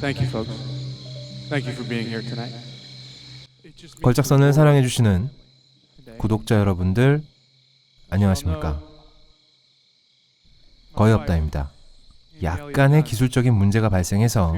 Thank you, folks. Thank you for being here tonight. 걸작선을 사랑해 주시는. 구독자 여러분들 안녕하십니까? 거의 없다입니다. 약간의 기술적인 문제가 발생해서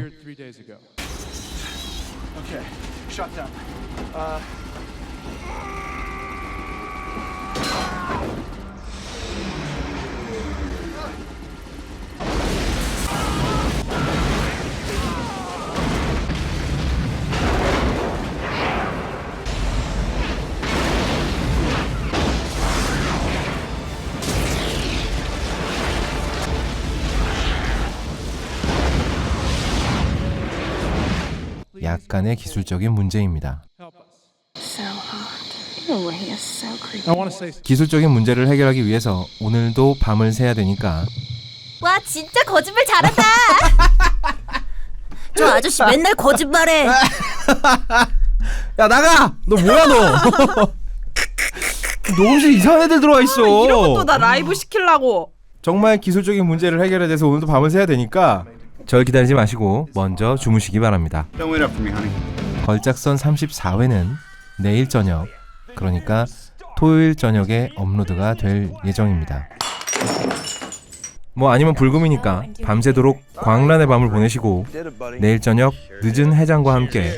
약간의 기술적인 문제입니다. 기술적인 문제를 해결하기 위해서 오늘도 밤을 새야 되니까 와 진짜 거짓말 잘한다. 저 아저씨 맨날 거짓말해. 야 나가! 너 뭐야 너? 녹음실 이상한 애들 들어와 있어. 이런 것도 나 라이브 시키려고. 정말 기술적인 문제를 해결해야 돼서 오늘도 밤을 새야 되니까 절 기다리지 마시고 먼저 주무시기 바랍니다. 걸작선 34회는 내일 저녁 그러니까 토요일 저녁에 업로드가 될 예정입니다. 뭐 아니면 불금이니까 밤새도록 광란의 밤을 보내시고 내일 저녁 늦은 해장과 함께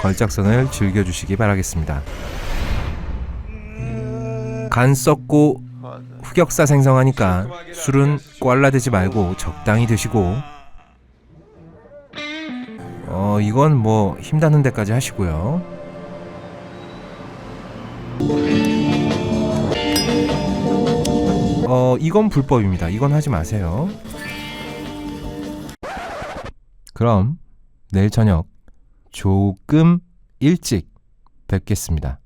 걸작선을 즐겨주시기 바라겠습니다. 간 썩고 흑역사 생성하니까 술은 꽐라대지 말고 적당히 드시고 어 이건 뭐 힘닿는 데까지 하시고요. 어 이건 불법입니다. 이건 하지 마세요. 그럼 내일 저녁 조금 일찍 뵙겠습니다.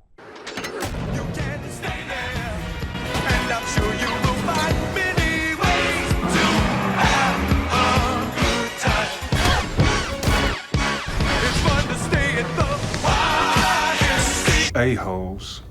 A-holes.